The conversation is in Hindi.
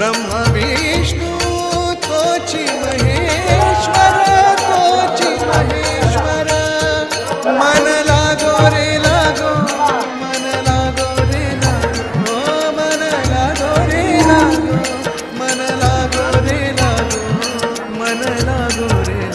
ब्रह्म विष्णु तोचि महेश्वर तोचि महेश्वर। मन लागो रे लागो, मन लागो रे लागो, मन लागो रे लागो, मन लागो रे लागो, मन लागो रे